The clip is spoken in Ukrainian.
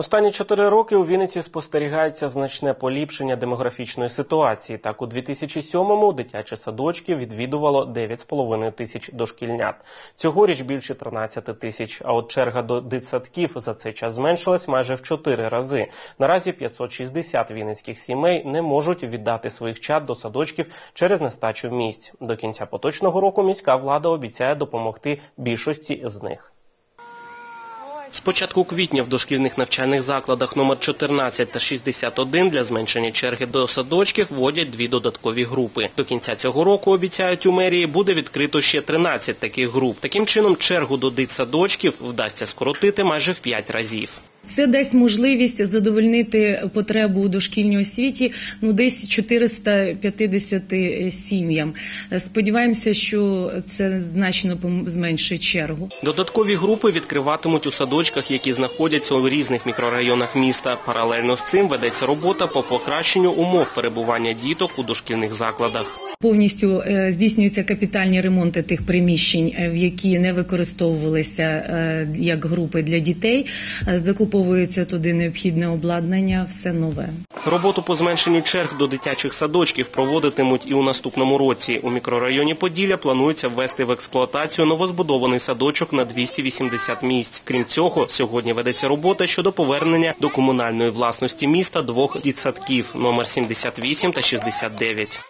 Останні чотири роки у Вінниці спостерігається значне поліпшення демографічної ситуації. Так, у 2007-му дитячі садочки відвідувало 9,5 тисяч дошкільнят. Цьогоріч більше 13 тисяч. А от черга до дитсадків за цей час зменшилась майже в чотири рази. Наразі 560 вінницьких сімей не можуть віддати своїх чад до садочків через нестачу місць. До кінця поточного року міська влада обіцяє допомогти більшості з них. З початку квітня в дошкільних навчальних закладах номер 14 та 61 для зменшення черги до садочків вводять дві додаткові групи. До кінця цього року, обіцяють у мерії, буде відкрито ще 13 таких груп. Таким чином, чергу до дитсадочків вдасться скоротити майже в 5 разів. Це дасть можливість задовольнити потребу у дошкільній освіті ну десь 450 сім'ям. Сподіваємося, що це значно зменшить чергу. Додаткові групи відкриватимуть у садочках, які знаходяться у різних мікрорайонах міста. Паралельно з цим ведеться робота по покращенню умов перебування діток у дошкільних закладах. Повністю е, здійснюються капітальні ремонти тих приміщень, е, в які не використовувалися е, як групи для дітей. Закуповується туди необхідне обладнання, все нове. Роботу по зменшенню черг до дитячих садочків проводитимуть і у наступному році. У мікрорайоні Поділля планується ввести в експлуатацію новозбудований садочок на 280 місць. Крім цього, сьогодні ведеться робота щодо повернення до комунальної власності міста двох дитсадків номер 78 та 69.